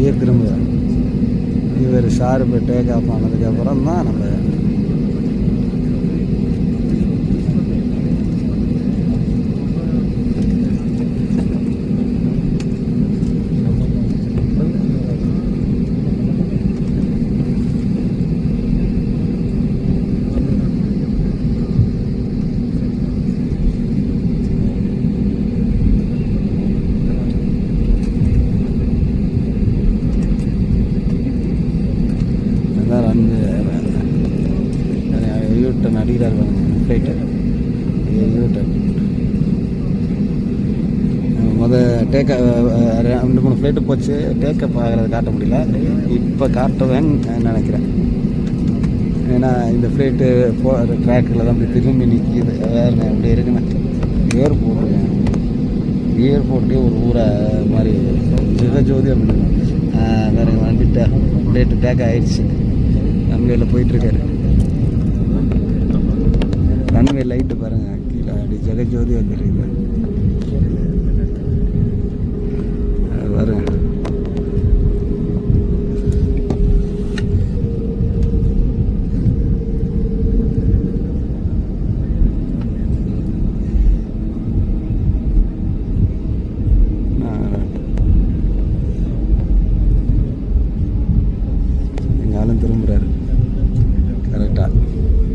அப்படியே திரும்புவேன் இவர் சார்பு டேக் ஆஃப் ஆனதுக்கப்புறம் தான் நம்ம அதான் யூட்டன் அடிக்கிறார் ஃப்ளைட்டு யூட்டன் மொதல் டேக்க ரெண்டு மூணு ஃப்ளைட்டு போச்சு. டேக்கப் ஆகிறத காட்ட முடியல. இப்போ காட்டுவேன்னு நினைக்கிறேன். ஏன்னா இந்த ஃப்ளைட்டு போ ட்ராக்கில் தான் அப்படி திரும்பி நிற்கிது வேறு அப்படி இருக்குண்ணே ஏர்போர்ட்டுங்க ஏர்போர்ட்டே ஒரு ஊரை மாதிரி ஜெகஜோதி அப்படின்னு வேறு வந்துட்டு ஃப்ளைட்டு டேக் ஆகிடுச்சு ரன்வேயில் போயிட்டுருக்காரு. ரன்வே லைட்டு பாருங்கள் கீழே அப்படி ஜெகஜோதி வந்துருக்கு பாருங்கள் எங்காலும் திரும்புகிறாரு した